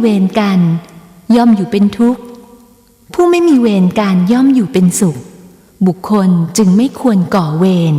เวรกัน ย่อมอยู่เป็นทุกข์ ผู้ไม่มีเวรกันย่อมอยู่เป็นสุข บุคคลจึงไม่ควรก่อเวร